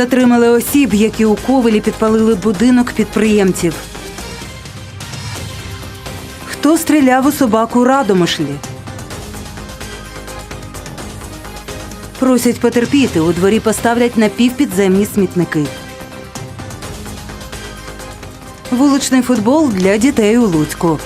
Затримали осіб, які у Ковелі підпалили будинок підприємців. Хто стріляв у собаку Радомишлі? Просять потерпіти. У дворі поставлять напівпідземні смітники. Вуличний футбол для дітей у Луцьку.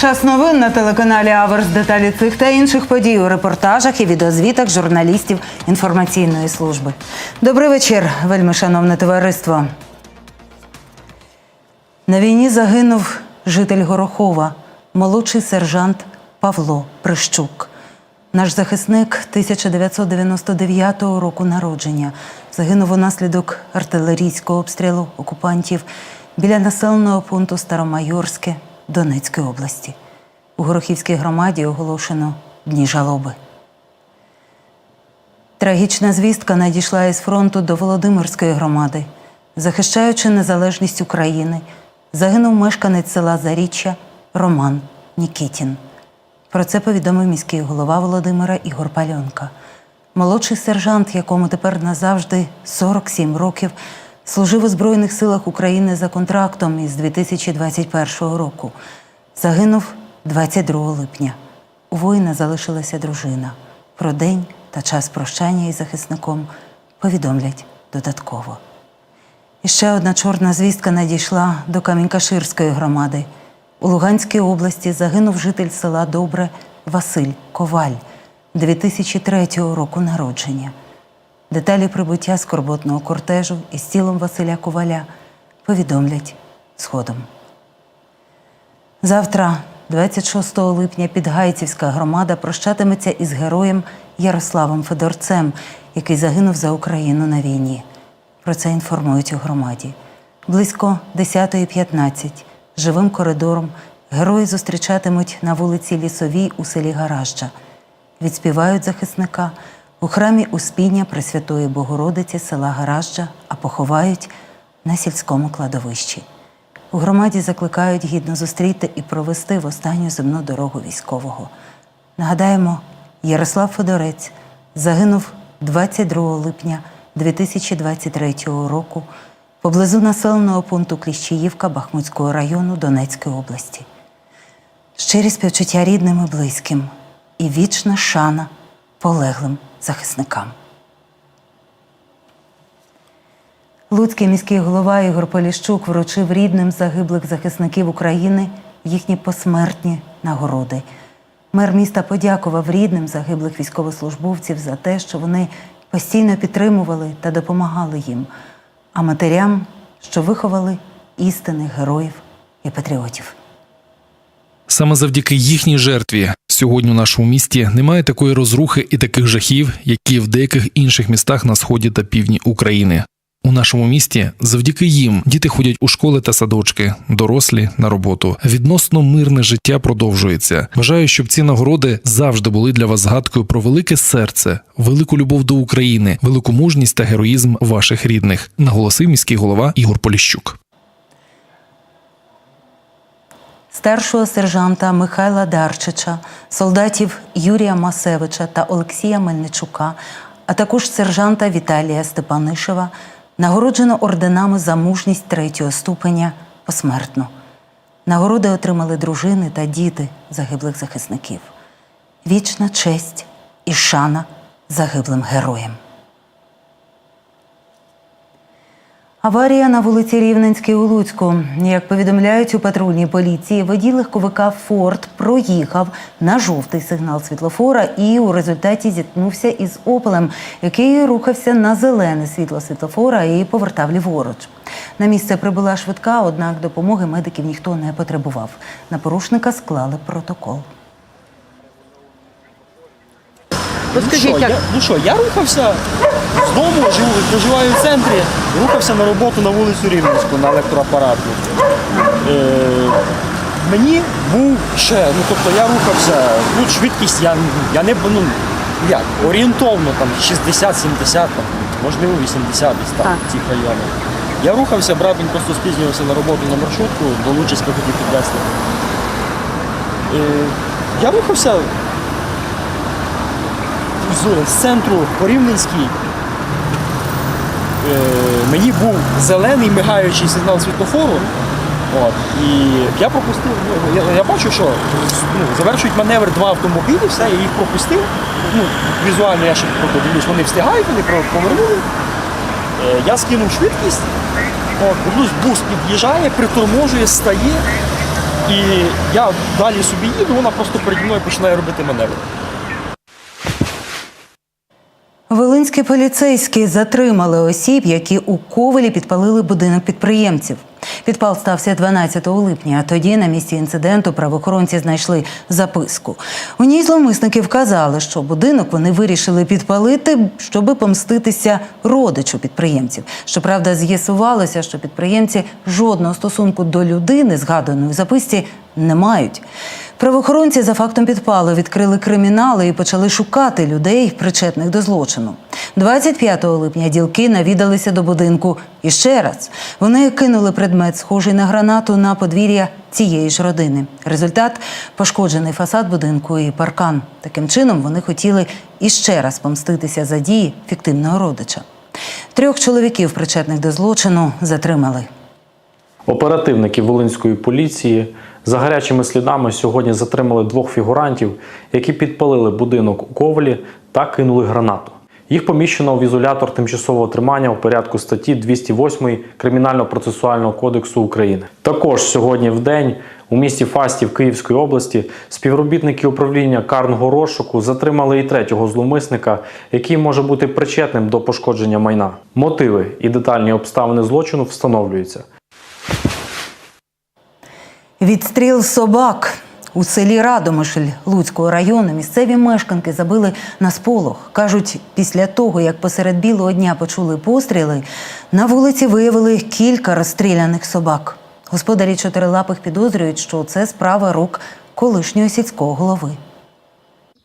Час новин на телеканалі Аверс. Деталі цих та інших подій у репортажах і відеозвітах журналістів інформаційної служби. Добрий вечір, вельми шановне товариство. На війні загинув житель Горохова, молодший сержант Павло Прищук. Наш захисник 1999 року народження загинув унаслідок артилерійського обстрілу окупантів біля населеного пункту Старомайорське Донецької області. У Горохівській громаді оголошено дні жалоби. Трагічна звістка надійшла із фронту до Володимирської громади. Захищаючи незалежність України, загинув мешканець села Заріччя Роман Нікітін. Про це повідомив міський голова Володимира Ігор Пальонка. Молодший сержант, якому тепер назавжди 47 років, служив у Збройних силах України за контрактом із 2021 року. Загинув 22 липня. У воїна залишилася дружина. Про день та час прощання із захисником повідомлять додатково. І ще одна чорна звістка надійшла до Камінькаширської громади. У Луганській області загинув житель села Добре Василь Коваль 2003 року народження. Деталі прибуття скорботного кортежу із тілом Василя Коваля повідомлять згодом. Завтра, 26 липня, Підгайцівська громада прощатиметься із героєм Ярославом Федорцем, який загинув за Україну на війні. Про це інформують у громаді. Близько 10.15 живим коридором герої зустрічатимуть на вулиці Лісовій у селі Гаражджа. Відспівають захисника у храмі Успіння Пресвятої Богородиці села Гаражджа, а поховають на сільському кладовищі. У громаді закликають гідно зустріти і провести в останню земну дорогу військового. Нагадаємо, Ярослав Федорець загинув 22 липня 2023 року поблизу населеного пункту Кліщіївка Бахмутського району Донецької області. Щирі співчуття рідним і близьким і вічна шана полеглим захисникам. Луцький міський голова Ігор Поліщук вручив рідним загиблих захисників України їхні посмертні нагороди. Мер міста подякував рідним загиблих військовослужбовців за те, що вони постійно підтримували та допомагали їм, а матерям, що виховали істинних героїв і патріотів. Саме завдяки їхній жертві сьогодні у нашому місті немає такої розрухи і таких жахів, які в деяких інших містах на сході та півдні України. У нашому місті завдяки їм діти ходять у школи та садочки, дорослі на роботу. Відносно мирне життя продовжується. Бажаю, щоб ці нагороди завжди були для вас згадкою про велике серце, велику любов до України, велику мужність та героїзм ваших рідних, наголосив міський голова Ігор Поліщук. Старшого сержанта Михайла Дарчича, солдатів Юрія Масевича та Олексія Мельничука, а також сержанта Віталія Степанишева нагороджено орденами за мужність третього ступеня посмертно. Нагороди отримали дружини та діти загиблих захисників. Вічна честь і шана загиблим героям. Аварія на вулиці Рівненській у Луцьку. Як повідомляють у патрульній поліції, водій легковика Форд проїхав на жовтий сигнал світлофора і у результаті зіткнувся із опелем, який рухався на зелене світло світлофора і повертав ліворуч. На місце прибула швидка, однак допомоги медиків ніхто не потребував. На порушника склали протокол. Розкажіть, як... я, ну що, я рухався з дому, живу, проживаю в центрі, рухався на роботу на вулицю Рівненську на електроапараті. Е, мені був ще, ну тобто я рухався, ну швидкість я, я не ну, як, орієнтовно там 60-70, там, можливо 80 десь там, Так. в цих районах. Я рухався, брат, він просто спізнювався на роботу на маршрутку, до Лучиська хотів підвезти. Е, Я рухався з, центру по Рівненській. Е, Мені був зелений мигаючий сигнал світлофору. От, і я пропустив, ну, я, я бачу, що ну, завершують маневр два автомобілі, все, я їх пропустив. Ну, візуально я ще подивлюсь, вони встигають, вони повернули. Е, Я скинув швидкість, дивлюсь, бус під'їжджає, приторможує, стає. І я далі собі їду, вона просто переді мною починає робити маневр. Волинські поліцейські затримали осіб, які у Ковелі підпалили будинок підприємців. Підпал стався 12 липня. А тоді на місці інциденту правоохоронці знайшли записку. У ній зловмисники вказали, що будинок вони вирішили підпалити, щоби помститися родичу підприємців. Щоправда, з'ясувалося, що підприємці жодного стосунку до людини, згаданої записці, не мають. Правоохоронці за фактом підпалу відкрили кримінали і почали шукати людей, причетних до злочину. 25 липня ділки навідалися до будинку і ще раз. Вони кинули предмет, схожий на гранату, на подвір'я цієї ж родини. Результат пошкоджений фасад будинку і паркан. Таким чином вони хотіли іще раз помститися за дії фіктивного родича. Трьох чоловіків, причетних до злочину, затримали. Оперативники Волинської поліції за гарячими слідами сьогодні затримали двох фігурантів, які підпалили будинок у Ковалі та кинули гранату. Їх поміщено в ізолятор тимчасового тримання у порядку статті 208 Кримінально-процесуального кодексу України. Також сьогодні в день у місті Фастів Київської області співробітники управління карного розшуку затримали і третього зловмисника, який може бути причетним до пошкодження майна. Мотиви і детальні обставини злочину встановлюються. Відстріл собак у селі Радомишль Луцького району місцеві мешканки забили на сполох. Кажуть, після того, як посеред білого дня почули постріли, на вулиці виявили кілька розстріляних собак. Господарі чотирилапих підозрюють, що це справа рук колишнього сільського голови.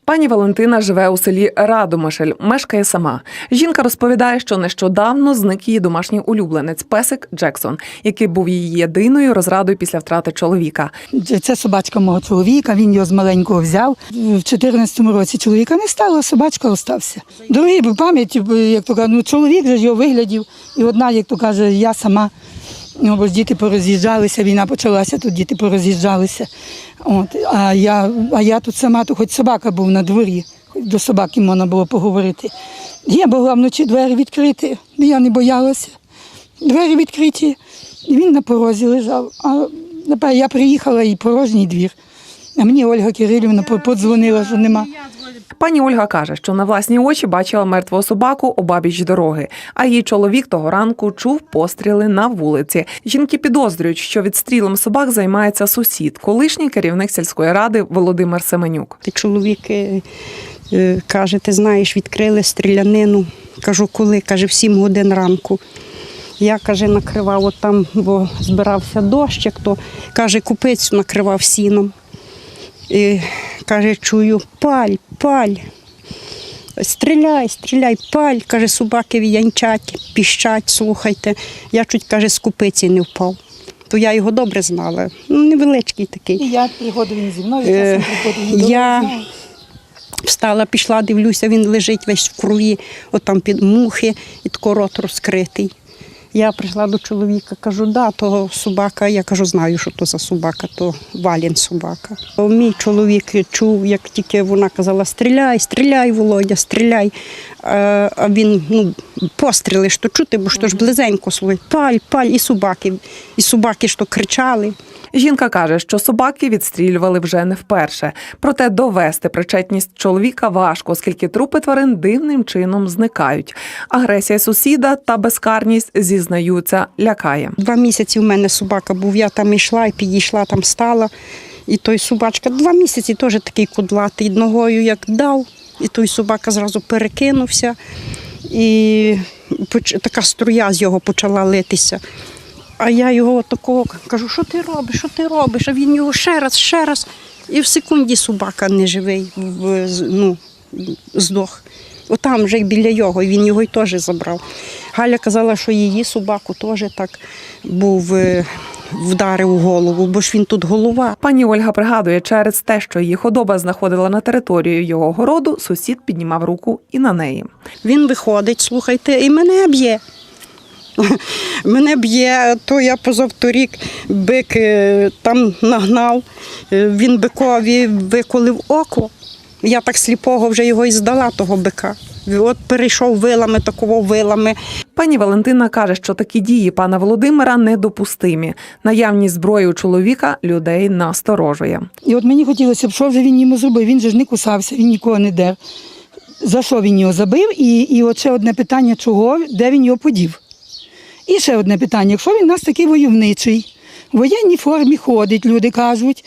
Пані Валентина живе у селі Радомишль, мешкає сама. Жінка розповідає, що нещодавно зник її домашній улюбленець песик Джексон, який був її єдиною розрадою після втрати чоловіка. Це собачка мого чоловіка, він його з маленького взяв. В 2014 році чоловіка не стало, собачка остався. Дорогий був пам'ять, як то кажуть, ну, чоловік же його виглядів. І одна, як то каже, я сама. Ну, бо ж діти пороз'їжджалися, війна почалася, тут діти пороз'їжджалися. От, а, я, а я тут сама, то хоч собака був на дворі, хоч до собаки можна було поговорити. Я була вночі двері відкрити, я не боялася. Двері відкриті, він на порозі лежав. А я приїхала і порожній двір. А мені Ольга Кирилівна подзвонила, що нема. Пані Ольга каже, що на власні очі бачила мертвого собаку обабіч дороги, а її чоловік того ранку чув постріли на вулиці. Жінки підозрюють, що відстрілом собак займається сусід, колишній керівник сільської ради Володимир Семенюк. Чоловік е, е, каже, ти знаєш, відкрили стрілянину. Кажу, коли? Каже, в 7 годин ранку. Я каже, накривав от там, бо збирався дощ, як то каже, купицю накривав сіном. І каже, чую, паль, паль. Стріляй, стріляй, паль, каже, собаки віянчать, піщать, слухайте. Я чуть каже, з купиці не впав. То я його добре знала. Ну, невеличкий такий. І я приходив він зі мною, Е, часом приходив я- Встала, пішла, дивлюся, він лежить весь в крові, отам під мухи, і тако рот розкритий. Я прийшла до чоловіка, кажу, да, то собака. Я кажу, знаю, що то за собака, то валін собака. Мій чоловік чув, як тільки вона казала, стріляй, стріляй, Володя, стріляй. Е, А він, ну, постріли ж то чути, бо ж то ж близенько свої. паль, паль, і собаки, і собаки ж то кричали. Жінка каже, що собаки відстрілювали вже не вперше. Проте довести причетність чоловіка важко, оскільки трупи тварин дивним чином зникають. Агресія сусіда та безкарність зізнаються, лякає. Два місяці в мене собака був, я там йшла і підійшла, там стала. І той собачка два місяці теж такий кудлатий, ногою як дав, і той собака зразу перекинувся. І така струя з його почала литися. А я його такого кажу, що ти робиш, що ти робиш? А він його ще раз, ще раз. І в секунді собака неживий, в- з- ну, здох. Отам вже біля його, і він його й теж забрав. Галя казала, що її собаку теж так був е, вдарив у голову, бо ж він тут голова. Пані Ольга пригадує, через те, що її худоба знаходила на території його городу, сусід піднімав руку і на неї. Він виходить, слухайте, і мене б'є. Мене б'є, то я позавторік бик е, там нагнав, е, він бикові виколив око. Я так сліпого вже його і здала, того бика. От перейшов вилами, такого вилами. Пані Валентина каже, що такі дії пана Володимира недопустимі. Наявність зброї у чоловіка людей насторожує. І от мені хотілося б, що вже він йому зробив. Він же ж не кусався, він нікого не дер. За що він його забив? І, і от ще одне питання, чого, де він його подів. І ще одне питання: якщо він у нас такий войовничий, в воєнній формі ходить, люди кажуть,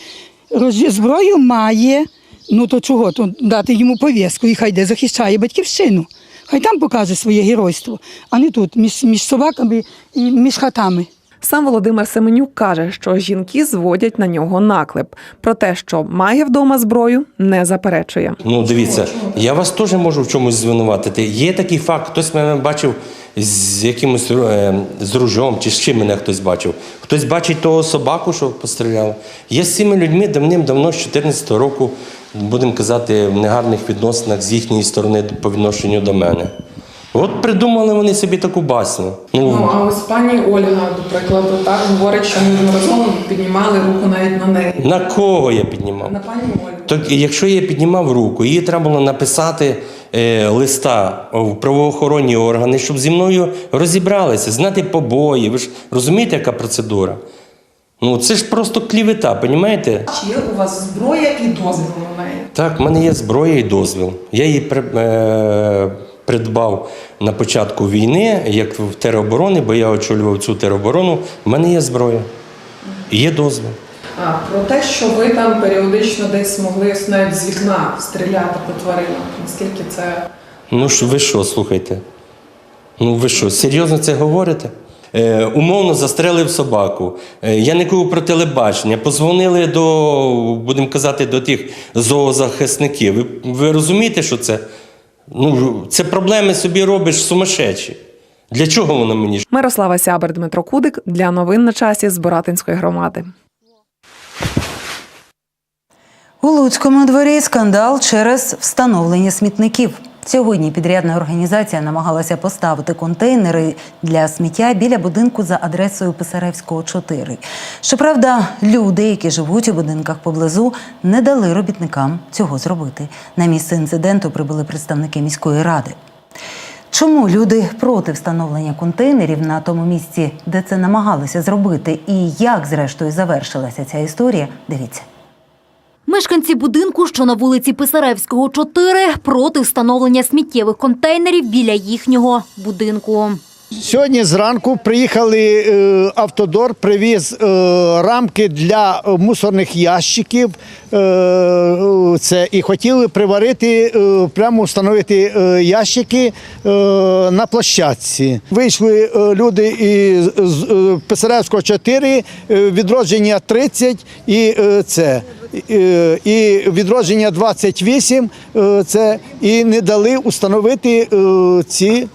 зброю має, ну то чого? То дати йому пов'язку і хай де захищає батьківщину. Хай там покаже своє геройство, а не тут, між, між собаками і між хатами. Сам Володимир Семенюк каже, що жінки зводять на нього наклеп. Про те, що має вдома зброю, не заперечує. Ну, дивіться, я вас теж можу в чомусь звинуватити. Є такий факт, хтось мене бачив з якимось е, з ружом, чи з чим мене хтось бачив. Хтось бачить того собаку, що постріляв. Я з цими людьми давним-давно, з 14 року, будемо казати, в негарних відносинах з їхньої сторони по відношенню до мене. От придумали вони собі таку басню. Ну, а ось пані Ольга, до прикладу, так говорить, що неодноразово піднімали руку навіть на неї. На кого я піднімав? На пані Ольгу. То якщо я піднімав руку, їй треба було написати е, листа в правоохоронні органи, щоб зі мною розібралися, знати побої. Ви ж розумієте, яка процедура? Ну це ж просто клівета, понімаєте? Чи є у вас зброя і дозвіл на неї? Так, в мене є зброя і дозвіл. Я її при- е, придбав на початку війни, як в тероборони, бо я очолював цю тероборону. В мене є зброя. Є дозвіл. А про те, що ви там періодично десь могли навіть з вікна стріляти по тваринах. Наскільки це Ну ж ви що, слухайте? Ну ви що, серйозно це говорите? Е, умовно застрелив собаку. Е, я не кажу про телебачення. Позвонили до, будемо казати, до тих зоозахисників. Ви, ви розумієте, що це? Ну, це проблеми собі робиш сумасшедші. Для чого воно мені? Мирослава Сябер, Дмитро Кудик для новин на часі з Боратинської громади. У Луцькому дворі скандал через встановлення смітників. Сьогодні підрядна організація намагалася поставити контейнери для сміття біля будинку за адресою Писаревського 4. Щоправда, люди, які живуть у будинках поблизу, не дали робітникам цього зробити. На місце інциденту прибули представники міської ради. Чому люди проти встановлення контейнерів на тому місці, де це намагалися зробити, і як зрештою завершилася ця історія? Дивіться. Мешканці будинку, що на вулиці Писаревського, 4, проти встановлення сміттєвих контейнерів біля їхнього будинку. Сьогодні зранку приїхали е, автодор, привіз е, рамки для е, мусорних ящиків. Це і хотіли приварити, прямо встановити ящики на площадці. Вийшли люди із Писаревського 4, е, відродження 30 і це. І відродження 28 е, це і не дали установити е, ці е,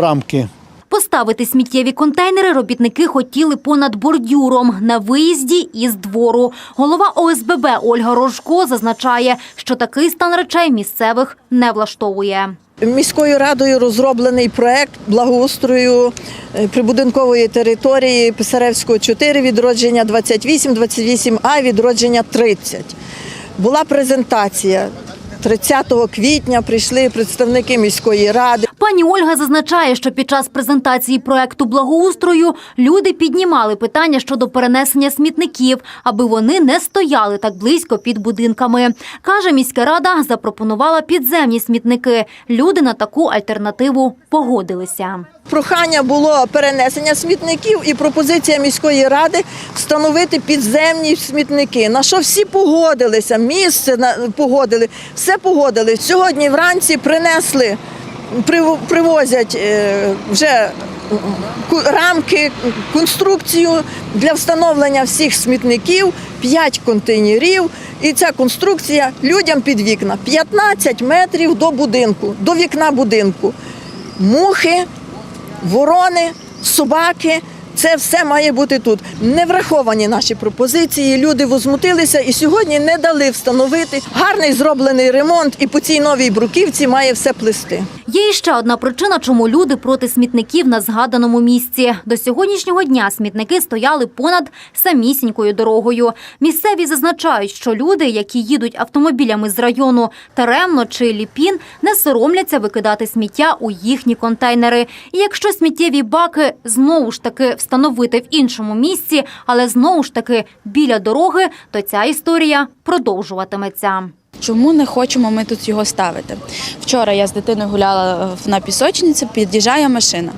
рамки. Поставити сміттєві контейнери робітники хотіли понад бордюром на виїзді із двору. Голова ОСББ Ольга Рожко зазначає, що такий стан речей місцевих не влаштовує. Міською радою розроблений проект благоустрою е, прибудинкової території Писаревського 4, відродження 28, 28А, відродження 30. Була презентація. 30 квітня прийшли представники міської ради. Пані Ольга зазначає, що під час презентації проекту благоустрою люди піднімали питання щодо перенесення смітників, аби вони не стояли так близько під будинками. Каже, міська рада запропонувала підземні смітники. Люди на таку альтернативу погодилися. Прохання було перенесення смітників і пропозиція міської ради встановити підземні смітники. На що всі погодилися, місце погодили, все погодили. Сьогодні вранці принесли, привозять е, вже рамки, конструкцію для встановлення всіх смітників, 5 контейнерів. І ця конструкція людям під вікна 15 метрів до будинку, до вікна будинку. Мухи, ворони, собаки. Це все має бути тут. Не враховані наші пропозиції. Люди возмутилися і сьогодні не дали встановити гарний зроблений ремонт. І по цій новій бруківці має все плисти. Є іще одна причина, чому люди проти смітників на згаданому місці. До сьогоднішнього дня смітники стояли понад самісінькою дорогою. Місцеві зазначають, що люди, які їдуть автомобілями з району Теремно чи Ліпін, не соромляться викидати сміття у їхні контейнери. І якщо сміттєві баки знову ж таки встановити в іншому місці, але знову ж таки біля дороги, то ця історія продовжуватиметься. Чому не хочемо ми тут його ставити? Вчора я з дитиною гуляла на пісочниці, під'їжджає машина.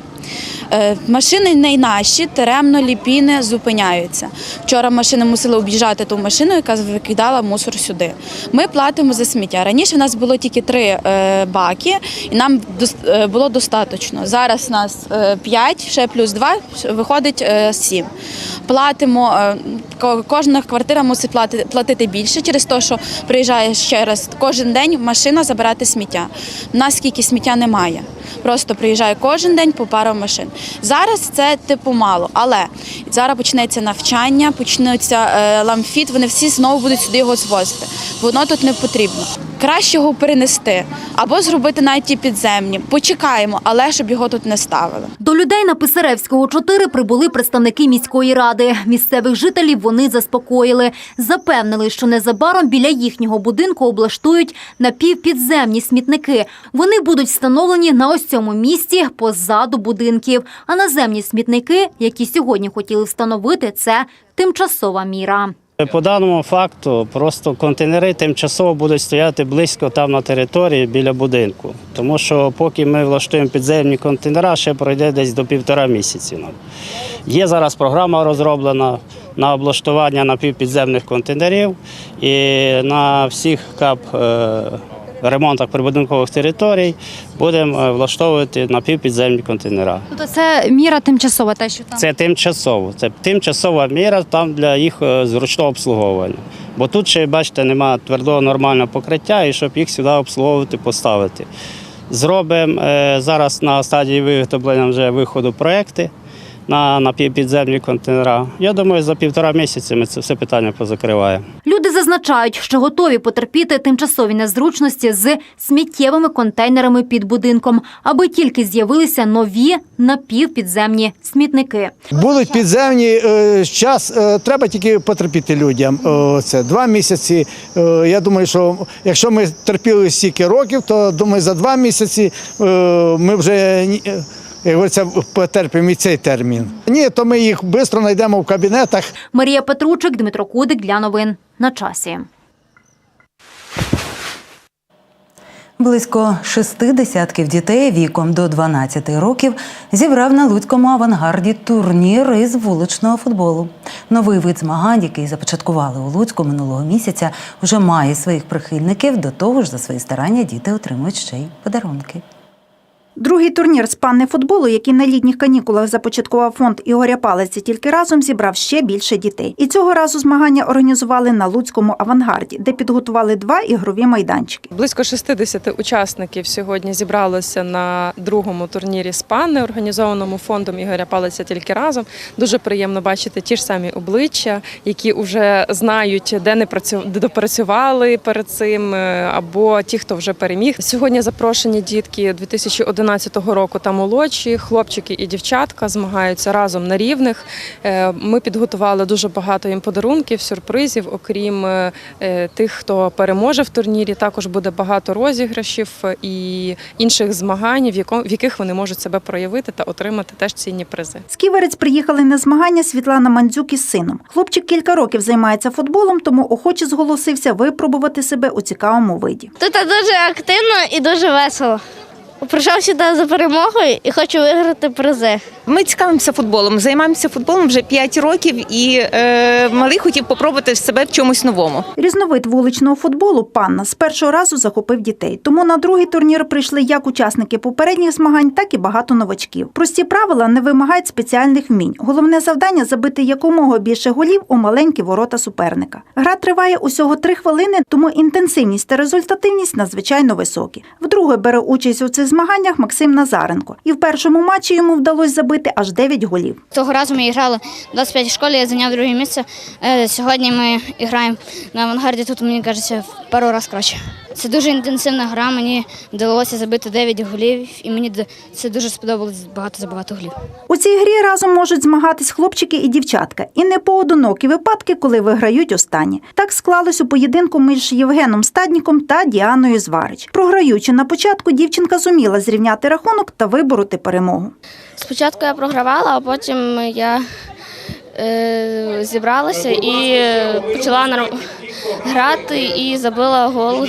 Е, Машини не наші, теремно, ліпіни зупиняються. Вчора машина мусила об'їжджати ту машину, яка викидала мусор сюди. Ми платимо за сміття. Раніше в нас було тільки три е, баки, і нам е, було достатньо. Зараз нас п'ять, ще плюс два, виходить сім. Платимо, кожна квартира мусить платити більше через те, що приїжджає ще раз кожен день машина забирати сміття. У нас скільки сміття немає. Просто приїжджає кожен день по пару машин. Зараз це типу мало, але зараз почнеться навчання, почнеться е, ламфіт. Вони всі знову будуть сюди його звозити. Воно тут не потрібно. Краще його перенести або зробити навіть ті підземні. Почекаємо, але щоб його тут не ставили. До людей на Писаревського 4 прибули представники міської ради. Місцевих жителів вони заспокоїли. Запевнили, що незабаром біля їхнього будинку облаштують напівпідземні смітники. Вони будуть встановлені на ось цьому місці позаду будинків. А наземні смітники, які сьогодні хотіли встановити, це тимчасова міра. По даному факту просто контейнери тимчасово будуть стояти близько там на території біля будинку. Тому що поки ми влаштуємо підземні контейнери, ще пройде десь до півтора місяці. Є зараз програма розроблена на облаштування напівпідземних контейнерів і на всіх КАП е, ремонтах прибудинкових територій будемо е, влаштовувати напівпідземні контейнери. Тобто це міра тимчасова, те, що там Це тимчасово. Це тимчасова міра там для їх е, зручного обслуговування. Бо тут ще, бачите, немає твердого нормального покриття, і щоб їх сюди обслуговувати, поставити. Зробимо е, зараз на стадії виготовлення вже виходу проекти на напівпідземні контейнери. Я думаю, за півтора місяці ми це все питання позакриваємо. Люди зазначають, що готові потерпіти тимчасові незручності з сміттєвими контейнерами під будинком, аби тільки з'явилися нові напівпідземні смітники. Будуть підземні е, час. е, Треба тільки потерпіти людям. Е, Це два місяці. Е, Я думаю, що якщо ми терпіли стільки років, то думаю, за два місяці е, ми вже е, як говориться, потерпимо і цей термін. Ні, то ми їх швидко знайдемо в кабінетах. Марія Петручик, Дмитро Кудик для новин на часі. Близько шести десятків дітей віком до 12 років зібрав на Луцькому авангарді турнір із вуличного футболу. Новий вид змагань, який започаткували у Луцьку минулого місяця, вже має своїх прихильників. До того ж, за свої старання діти отримують ще й подарунки. Другий турнір з панни футболу, який на літніх канікулах започаткував фонд Ігоря Палиці, тільки разом зібрав ще більше дітей. І цього разу змагання організували на Луцькому авангарді, де підготували два ігрові майданчики. Близько 60 учасників сьогодні зібралося на другому турнірі «Спани», організованому фондом Ігоря Палиця тільки разом. Дуже приємно бачити ті ж самі обличчя, які вже знають, де не допрацювали перед цим, е, або ті, хто вже переміг. Сьогодні запрошені дітки 2011 року та молодші, хлопчики і дівчатка змагаються разом на рівних. Е, Ми підготували дуже багато їм подарунків, сюрпризів, окрім е, е, тих, хто переможе в турнірі. Також буде багато розіграшів і інших змагань, в яких вони можуть себе проявити та отримати теж цінні призи. З Ківерець приїхали на змагання Світлана Мандзюк із сином. Хлопчик кілька років займається футболом, тому охоче зголосився випробувати себе у цікавому виді. Тут дуже активно і дуже весело. Прийшов сюди за перемогою і хочу виграти призи. Ми цікавимося футболом, займаємося футболом вже 5 років, і е, малий хотів попробувати себе в чомусь новому. Різновид вуличного футболу панна з першого разу захопив дітей. Тому на другий турнір прийшли як учасники попередніх змагань, так і багато новачків. Прості правила не вимагають спеціальних вмінь. Головне завдання забити якомога більше голів у маленькі ворота суперника. Гра триває усього три хвилини, тому інтенсивність та результативність надзвичайно високі. Вдруге бере участь у цих змаганнях Максим Назаренко. І в першому матчі йому вдалося забити забити аж 9 голів. Того разу ми грали в 25 школі, я зайняв друге місце. Е, Сьогодні ми граємо на авангарді, тут мені кажеться пару разів краще. Це дуже інтенсивна гра, мені вдалося забити 9 голів, і мені це дуже сподобалось багато забагато голів. У цій грі разом можуть змагатись хлопчики і дівчатка, і не поодинокі випадки, коли виграють останні. Так склалось у поєдинку між Євгеном Стадніком та Діаною Зварич. Програючи на початку, дівчинка зуміла зрівняти рахунок та вибороти перемогу. Спочатку я програвала, а потім я зібралася і е, почала грати і забила гол.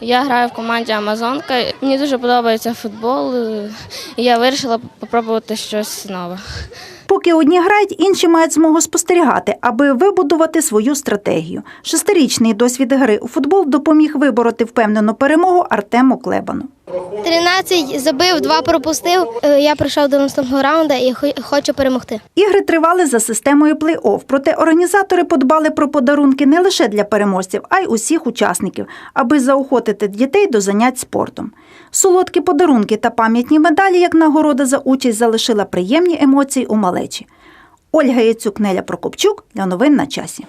Я граю в команді Амазонка. Мені дуже подобається футбол, е, і я вирішила спробувати щось нове. Поки одні грають, інші мають змогу спостерігати, аби вибудувати свою стратегію. Шестирічний досвід гри у футбол допоміг вибороти впевнену перемогу Артему Клебану. 13 забив, 2 пропустив. Е, Я прийшов до наступного раунду і хочу перемогти. Ігри тривали за системою плей-офф, проте організатори подбали про подарунки не лише для переможців, а й усіх учасників, аби заохотити дітей до занять спортом. Солодкі подарунки та пам'ятні медалі як нагорода за участь залишила приємні емоції у малечі. Ольга Яцюк, Неля Прокопчук для новин на часі.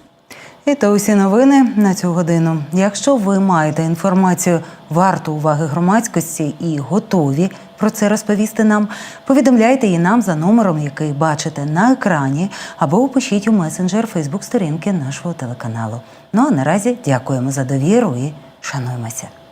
І то усі новини на цю годину. Якщо ви маєте інформацію варту уваги громадськості і готові про це розповісти нам, повідомляйте її нам за номером, який бачите на екрані, або пишіть у месенджер Фейсбук сторінки нашого телеканалу. Ну а наразі дякуємо за довіру і шануємося. –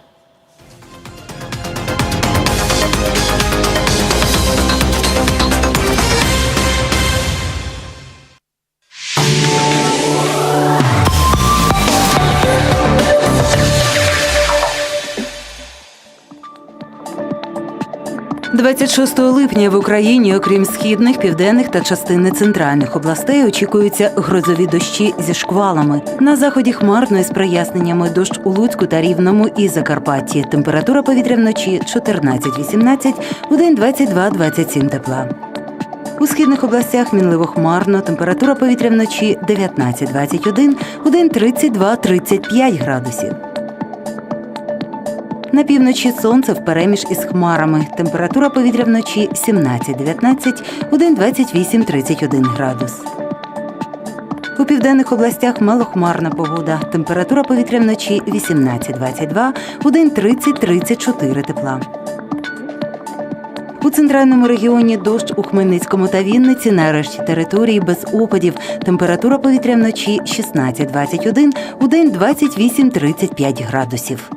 26 липня в Україні, окрім східних, південних та частини центральних областей, очікуються грозові дощі зі шквалами. На заході хмарно із проясненнями дощ у Луцьку та Рівному і Закарпатті. Температура повітря вночі 14-18, у день 22-27 тепла. У східних областях мінливо хмарно, температура повітря вночі 19-21, у день 32-35 градусів. На півночі сонце впереміж із хмарами. Температура повітря вночі 17-19, у день 28-31 градус. У південних областях малохмарна погода. Температура повітря вночі 18-22, у день 30-34 тепла. У центральному регіоні дощ у Хмельницькому та Вінниці, на решті території без опадів. Температура повітря вночі 16-21, у день 28-35 градусів.